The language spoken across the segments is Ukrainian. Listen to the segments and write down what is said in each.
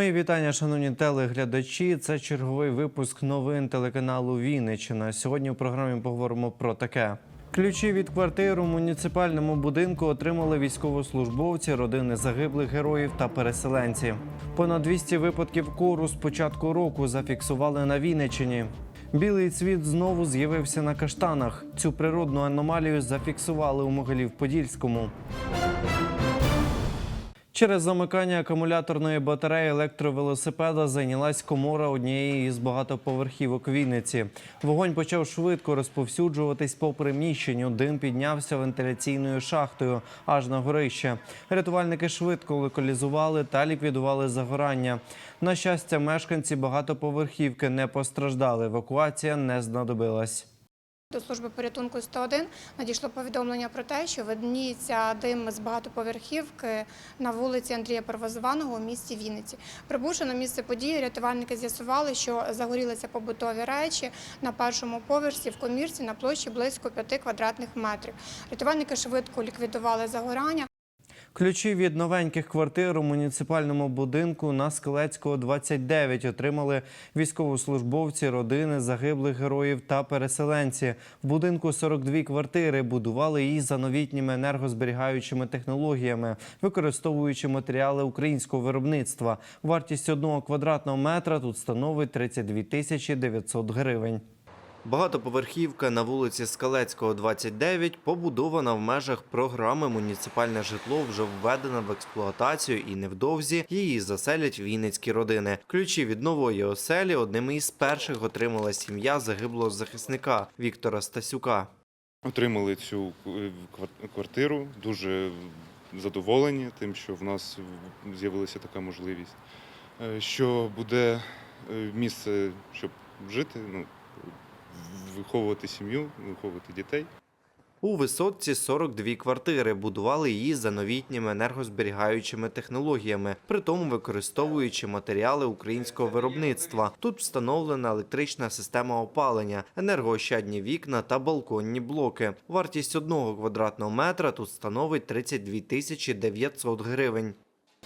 Мої вітання, шановні телеглядачі. Це черговий випуск новин телеканалу Вінниччина. Сьогодні у програмі поговоримо про таке. Ключі від квартир у муніципальному будинку отримали військовослужбовці, родини загиблих героїв та переселенці. Понад 200 випадків кору з початку року зафіксували на Вінниччині. Білий цвіт знову з'явився на каштанах. Цю природну аномалію зафіксували у Могилів-Подільському. Через замикання акумуляторної батареї електровелосипеда зайнялась комора однієї із багатоповерхівок Вінниці. Вогонь почав швидко розповсюджуватись по приміщенню. Дим піднявся вентиляційною шахтою аж на горище. Рятувальники швидко локалізували та ліквідували загорання. На щастя, мешканці багатоповерхівки не постраждали. Евакуація не знадобилась. До служби порятунку 101 надійшло повідомлення про те, що видніється дим з багатоповерхівки на вулиці Андрія Первозваного у місті Вінниці. Прибувши на місце події, рятувальники з'ясували, що загорілися побутові речі на першому поверсі в комірці на площі близько 5 квадратних метрів. Рятувальники швидко ліквідували загорання. Ключі від новеньких квартир у муніципальному будинку на Скелецького 29 отримали військовослужбовці, родини загиблих героїв та переселенці. В будинку 42 квартири будували її за новітніми енергозберігаючими технологіями, використовуючи матеріали українського виробництва. Вартість одного квадратного метра тут становить 32 тисячі 900 гривень. Багатоповерхівка на вулиці Скалецького, 29, побудована в межах програми «Муніципальне житло» вже введена в експлуатацію і невдовзі її заселять вінницькі родини. Ключі від нової оселі одними із перших отримала сім'я загиблого захисника Віктора Стасюка. Отримали цю е, квартиру, дуже задоволені тим, що в нас з'явилася така можливість, Е, що буде е, місце, щоб жити, ну, виховувати сім'ю, виховувати дітей. У висотці 42 квартири. Будували її за новітніми енергозберігаючими технологіями, при тому використовуючи матеріали українського виробництва. Тут встановлена електрична система опалення, енергоощадні вікна та балконні блоки. Вартість одного квадратного метра тут становить 32 тисячі 900 гривень.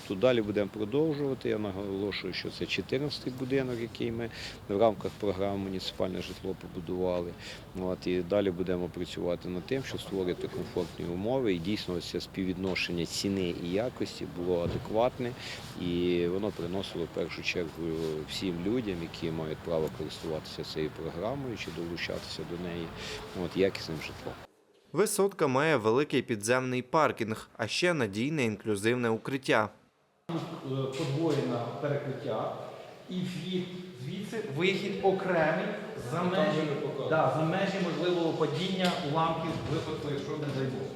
Тут далі будемо продовжувати. Я наголошую, що це 14-й будинок, який ми в рамках програми муніципальне житло побудували. От, і далі будемо працювати над тим, щоб створити комфортні умови. І дійсно це співвідношення ціни і якості було адекватне, і воно приносило в першу чергу всім людям, які мають право користуватися цією програмою чи долучатися до неї, от, якісним житлом. Висотка має великий підземний паркінг, а ще надійне інклюзивне укриття. Тут е, подвоєне перекриття і вхід звідси вихід окремий за межі, да, за межі можливого падіння уламків випадку, якщо не дай Бог.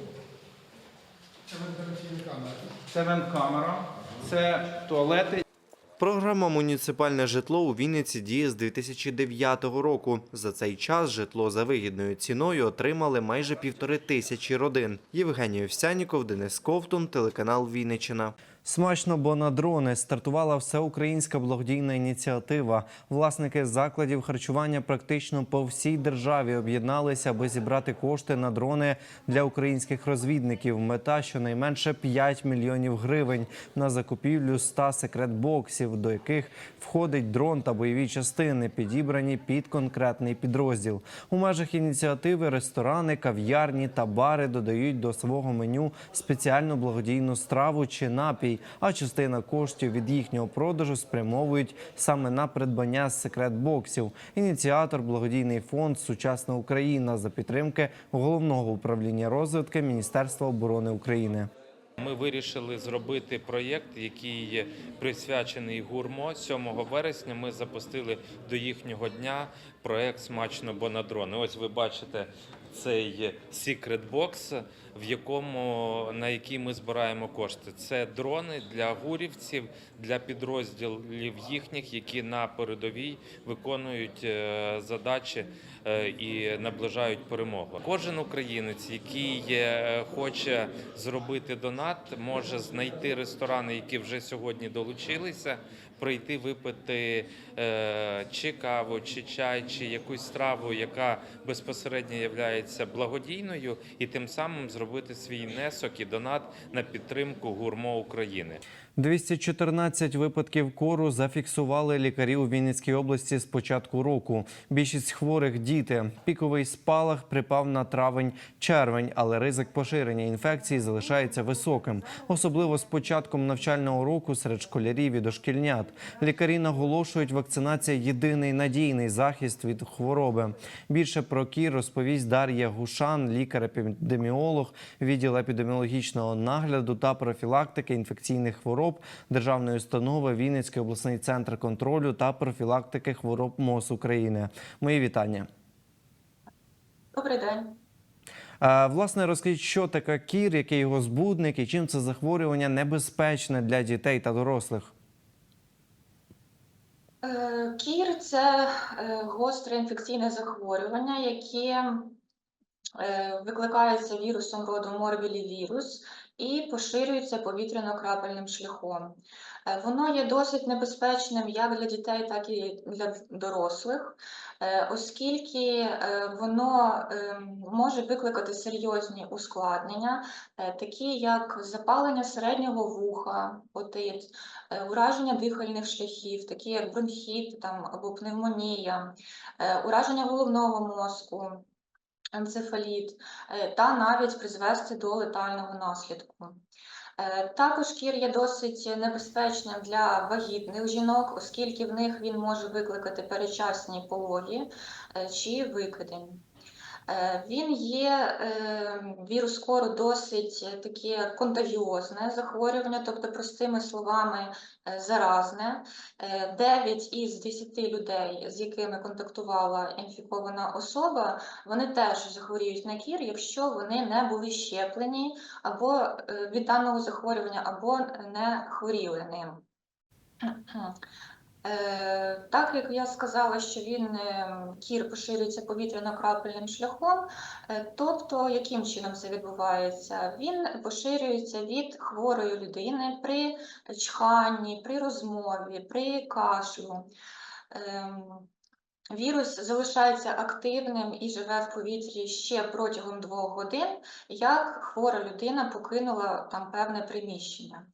Це вент-камера, це туалети. Програма Муніципальне житло у Вінниці діє з 2009 року. За цей час житло за вигідною ціною отримали майже півтори тисячі родин. Євгеній Овсяніков, Денис Ковтун, телеканал Вінниччина. Смачно, бо на дрони стартувала всеукраїнська благодійна ініціатива. Власники закладів харчування практично по всій державі об'єдналися, аби зібрати кошти на дрони для українських розвідників. Мета щонайменше 5 мільйонів гривень на закупівлю 100 секрет-боксів, до яких входить дрон та бойові частини, підібрані під конкретний підрозділ. У межах ініціативи ресторани, кав'ярні та бари додають до свого меню спеціальну благодійну страву чи напій, а частина коштів від їхнього продажу спрямовують саме на придбання секрет-боксів. Ініціатор благодійний фонд Сучасна Україна за підтримки головного управління розвитки Міністерства оборони України. Ми вирішили зробити проєкт, який присвячений гурмо. 7 вересня ми запустили до їхнього дня проєкт Смачно бо на дрони. Ось ви бачите цей Secret Box, в якому на який ми збираємо кошти. Це дрони для гурівців, для підрозділів їхніх, які на передовій виконують е, задачі е, і наближають перемогу. Кожен українець, який е, хоче зробити донат, може знайти ресторани, які вже сьогодні долучилися, прийти випити чи каву, чи чай, чи якусь страву, яка безпосередньо є благодійною, і тим самим зробити свій внесок і донат на підтримку гурмо України. 214 випадків кору зафіксували лікарі у Вінницькій області з початку року. Більшість хворих діти. Піковий спалах припав на травень-червень, але ризик поширення інфекції залишається високим, особливо з початком навчального року серед школярів і дошкільнят. Лікарі наголошують, вакцинація єдиний надійний захист від хвороби. Більше про кір розповість Дар'я Гушан, лікар-епідеміолог, відділ епідеміологічного нагляду та профілактики інфекційних хвороб державної установи Вінницький обласний центр контролю та профілактики хвороб МОЗ України. Мої вітання. Добрий день. Власне, розкажіть, що таке кір, який його збудник і чим це захворювання небезпечне для дітей та дорослих. Е, Кір це е, гостре інфекційне захворювання, яке е, викликається вірусом роду морбілі-вірус і поширюється повітряно-крапельним шляхом. Е, Воно є досить небезпечним як для дітей, так і для дорослих, е, оскільки е, воно може викликати серйозні ускладнення, такі як запалення середнього вуха, отит, ураження дихальних шляхів, такі як бронхіт там, або пневмонія, ураження головного мозку, енцефаліт, е, та навіть призвести до летального наслідку. Е, Також кір є досить небезпечним для вагітних жінок, оскільки в них він може викликати перечасні пологи е, чи викидень. Е, Він є е, вірус кору досить таке контагіозне захворювання, тобто, простими словами, е, заразне. Е, 9 із 10 людей, з якими контактувала інфікована особа, вони теж захворіють на кір, якщо вони не були щеплені або е, від даного захворювання, або не хворіли ним. Е, Так як я сказала, що він е, кір поширюється повітряно-крапельним шляхом, е, тобто яким чином це відбувається? Він поширюється від хворої людини при чханні, при розмові, при кашлю. Вірус залишається активним і живе в повітрі ще протягом двох годин, як хвора людина покинула там певне приміщення.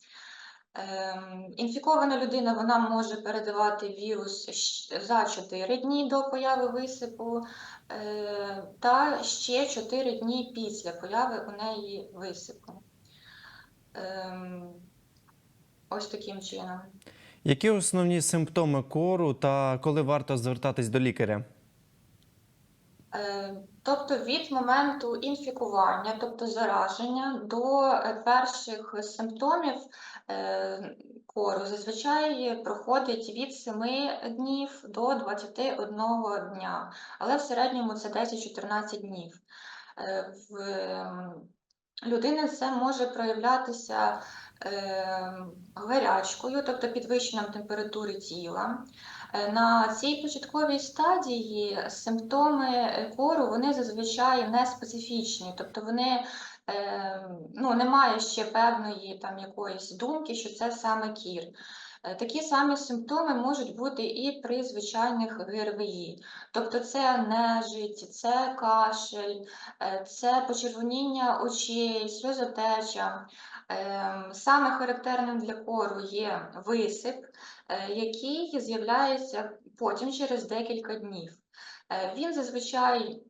Ем, Інфікована людина вона може передавати вірус за 4 дні до появи висипу е, та ще 4 дні після появи у неї висипу. Ем, Ось таким чином. Які основні симптоми кору та коли варто звертатись до лікаря? Е, Тобто від моменту інфікування, тобто зараження, до е, перших симптомів е, кору зазвичай проходить від 7 днів до 21 дня, але в середньому це 10-14 днів. В ем, людини це може проявлятися е, гарячкою, тобто підвищенням температури тіла. Е, На цій початковій стадії симптоми кору вони зазвичай не специфічні, тобто вони е, ну, немає ще певної там якоїсь думки, що це саме кір. Е, Такі самі симптоми можуть бути і при звичайних ГРВІ, тобто це нежить, це кашель, це почервоніння очей, сльозотеча. Ем, Саме характерним для кору є висип, який з'являється потім через декілька днів. Е, Він зазвичай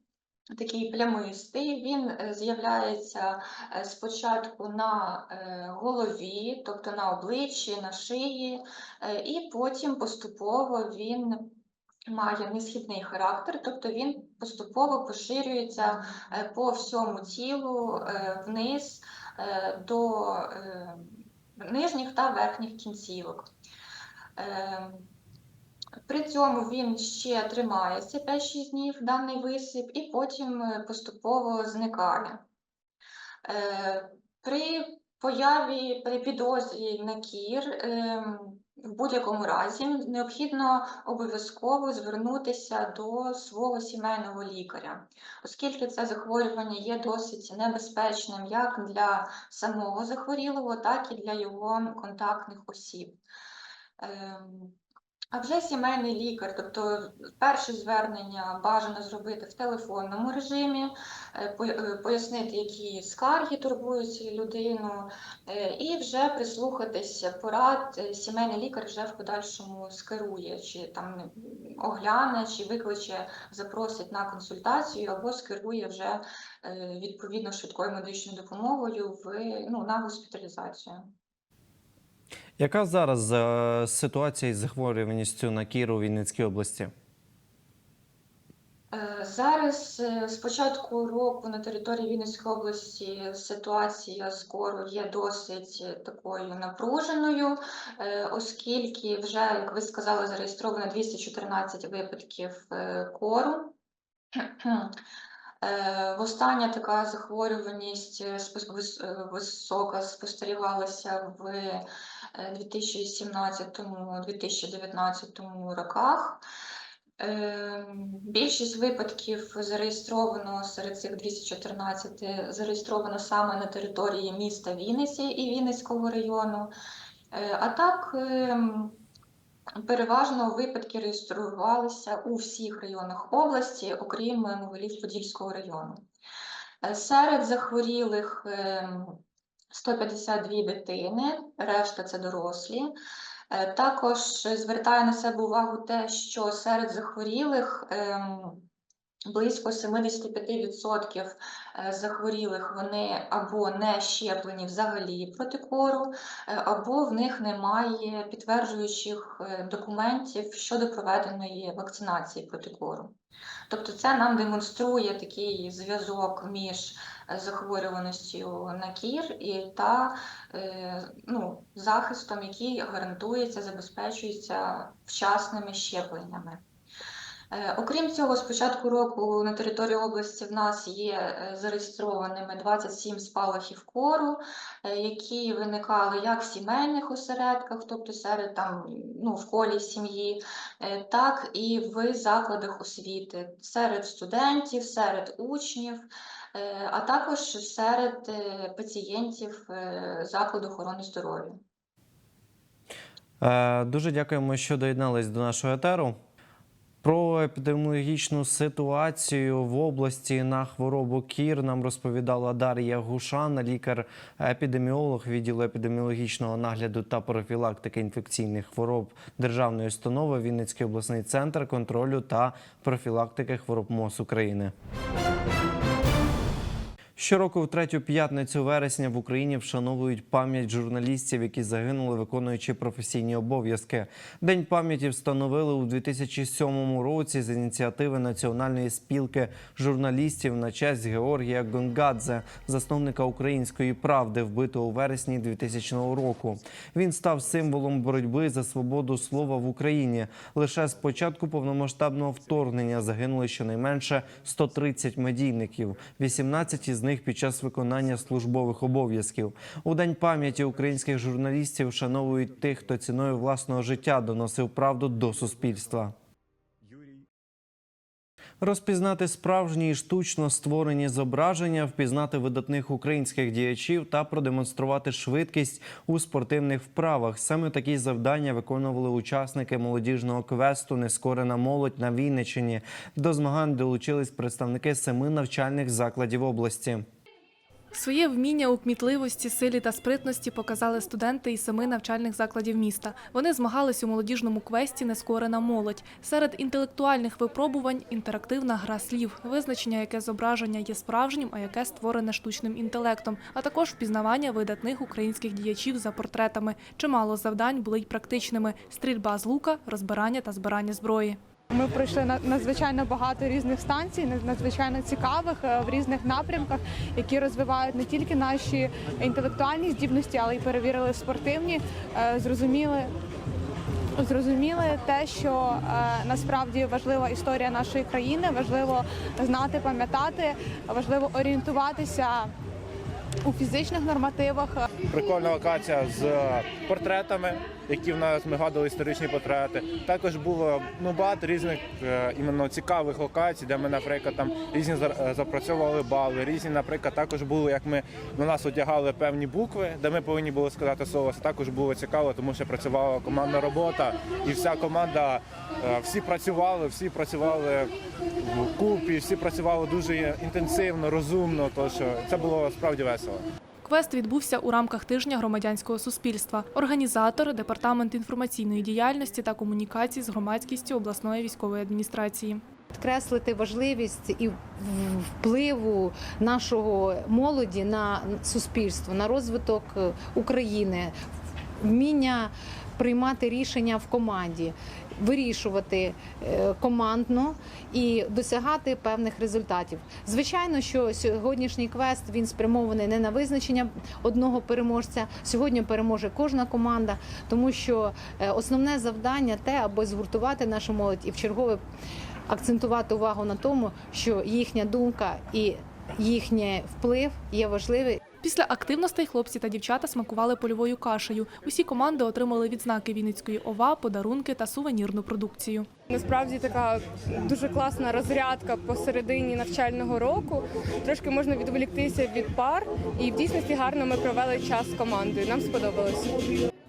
такий плямистий, він е, з'являється е, спочатку на е, голові, тобто на обличчі, на шиї, е, і потім поступово він має несхідний характер, тобто він поступово поширюється е, по всьому тілу е, вниз е, до е, нижніх та верхніх кінцівок. Е, При цьому він ще тримається 5-6 днів, даний висип, і потім е, поступово зникає. Е, При появі, при підозрі на кір ем, в будь-якому разі необхідно обов'язково звернутися до свого сімейного лікаря, оскільки це захворювання є досить небезпечним як для самого захворілого, так і для його контактних осіб. Ем, А вже сімейний лікар, тобто перше звернення бажано зробити в телефонному режимі, е, е, пояснити, які скарги турбують людину, е, і вже прислухатися порад. Сімейний лікар вже в подальшому скерує, чи там огляне, чи викличе, запросить на консультацію, або скерує вже відповідно швидкою медичною допомогою в ну, на госпіталізацію. Яка зараз е, ситуація із захворюваністю на кір у Вінницькій області? Е, Зараз е, з початку року на території Вінницької області ситуація з кору є досить такою напруженою, оскільки вже, як ви сказали, зареєстровано 214 випадків кору. Е, Востаннє така захворюваність е, е, висока спостерігалася в е, 2017-2019 роках. Більшість випадків зареєстровано серед цих 214 зареєстровано саме на території міста Вінниці і Вінницького району. А так ем, переважно випадки реєструвалися у всіх районах області, окрім Могилів-Подільського району. Е, Серед захворілих ем, 152 дитини, решта це дорослі. Е, Також звертає на себе увагу те, що серед захворілих ем, близько 75% е, захворілих вони або не щеплені взагалі проти кору, е, або в них немає підтверджуючих е, документів щодо проведеної вакцинації проти кору. Тобто це нам демонструє такий зв'язок між захворюваністю на кір і та ну, захистом, який гарантується, забезпечується вчасними щепленнями. Е, Окрім цього, з початку року на території області в нас є е, зареєстрованими 27 спалахів кору, е, які виникали як в сімейних осередках, тобто серед там ну, в колі сім'ї, так і в закладах освіти, серед студентів, серед учнів, а також серед пацієнтів закладу охорони здоров'я. Дуже дякуємо, що доєднались до нашого етеру. Про епідеміологічну ситуацію в області на хворобу кір нам розповідала Дар'я Гушан, лікар-епідеміолог відділу епідеміологічного нагляду та профілактики інфекційних хвороб Державної установи Вінницький обласний центр контролю та профілактики хвороб МОЗ України. Щороку в третю п'ятницю вересня в Україні вшановують пам'ять журналістів, які загинули, виконуючи професійні обов'язки. День пам'яті встановили у 2007 році з ініціативи Національної спілки журналістів на честь Георгія Гонгадзе, засновника української правди, вбитого у вересні 2000 року. Він став символом боротьби за свободу слова в Україні. Лише з початку повномасштабного вторгнення загинули щонайменше 130 медійників, 18 із них під час виконання службових обов'язків. У день пам'яті українських журналістів вшановують тих, хто ціною власного життя доносив правду до суспільства. Розпізнати справжні і штучно створені зображення, впізнати видатних українських діячів та продемонструвати швидкість у спортивних вправах. Саме такі завдання виконували учасники молодіжного квесту Нескорена молодь на Вінниччині. До змагань долучились представники семи навчальних закладів області. Своє вміння у кмітливості, силі та спритності показали студенти із семи навчальних закладів міста. Вони змагались у молодіжному квесті Нескорена молодь. Серед інтелектуальних випробувань інтерактивна гра слів, визначення, яке зображення є справжнім, а яке створене штучним інтелектом, а також впізнавання видатних українських діячів за портретами. Чимало завдань були й практичними: стрільба з лука, розбирання та збирання зброї. Ми пройшли на- надзвичайно багато різних станцій, над- надзвичайно цікавих е, в різних напрямках, які розвивають не тільки наші інтелектуальні здібності, але й перевірили спортивні. Е, Зрозуміли. Зрозуміли те, що е, насправді важлива історія нашої країни, важливо знати, пам'ятати, важливо орієнтуватися у фізичних нормативах. Прикольна локація з портретами, які в нас ми гадали історичні портрети. Також було ну, багато різних е, іменно цікавих локацій, де ми, наприклад, там різні е, запрацьовували бали, різні, наприклад, також було, як ми на нас одягали певні букви, де ми повинні були сказати слово. Це також було цікаво, тому що працювала командна робота, і вся команда, е, всі працювали, всі працювали в купі, всі працювали дуже інтенсивно, розумно. Тож це було справді весело. Квест відбувся у рамках тижня громадянського суспільства. Організатор департамент інформаційної діяльності та комунікацій з громадськістю обласної військової адміністрації. підкреслити важливість і впливу нашого молоді на суспільство, на розвиток е, України, вміння приймати рішення в команді, вирішувати е, командно і досягати певних результатів. Звичайно, що сьогоднішній квест він спрямований не на визначення одного переможця. Сьогодні переможе кожна команда, тому що е, основне завдання те, аби згуртувати нашу молодь і в чергове акцентувати увагу на тому, що їхня думка і їхній вплив є важливий. Після активностей хлопці та дівчата смакували польовою кашею. Усі команди отримали відзнаки Вінницької ОВА, подарунки та сувенірну продукцію. Насправді така дуже класна розрядка посередині навчального року. Трошки можна відволіктися від пар, і в дійсності гарно ми провели час з командою. Нам сподобалось.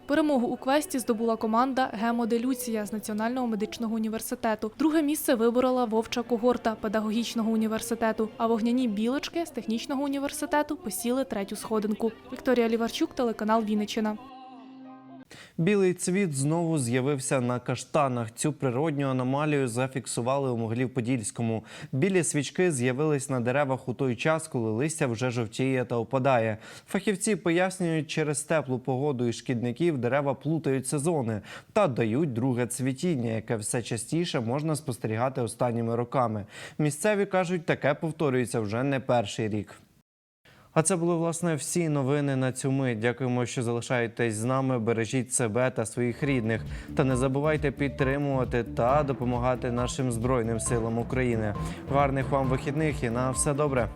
Перемогу у квесті здобула команда Гемоделюція з Національного медичного університету. Друге місце виборола вовча когорта педагогічного університету. А вогняні білочки з технічного університету посіли третю сходинку. Вікторія Ліварчук, телеканал Вінниччина. Білий цвіт знову з'явився на каштанах. Цю природню аномалію зафіксували у Могилів-Подільському. Білі свічки з'явились на деревах у той час, коли листя вже жовтіє та опадає. Фахівці пояснюють, через теплу погоду і шкідників дерева плутають сезони та дають друге цвітіння, яке все частіше можна спостерігати останніми роками. Місцеві кажуть, таке повторюється вже не перший рік. А це були власне всі новини на цю мить. Дякуємо, що залишаєтесь з нами. Бережіть себе та своїх рідних. Та не забувайте підтримувати та допомагати нашим збройним силам України. Гарних вам вихідних і на все добре.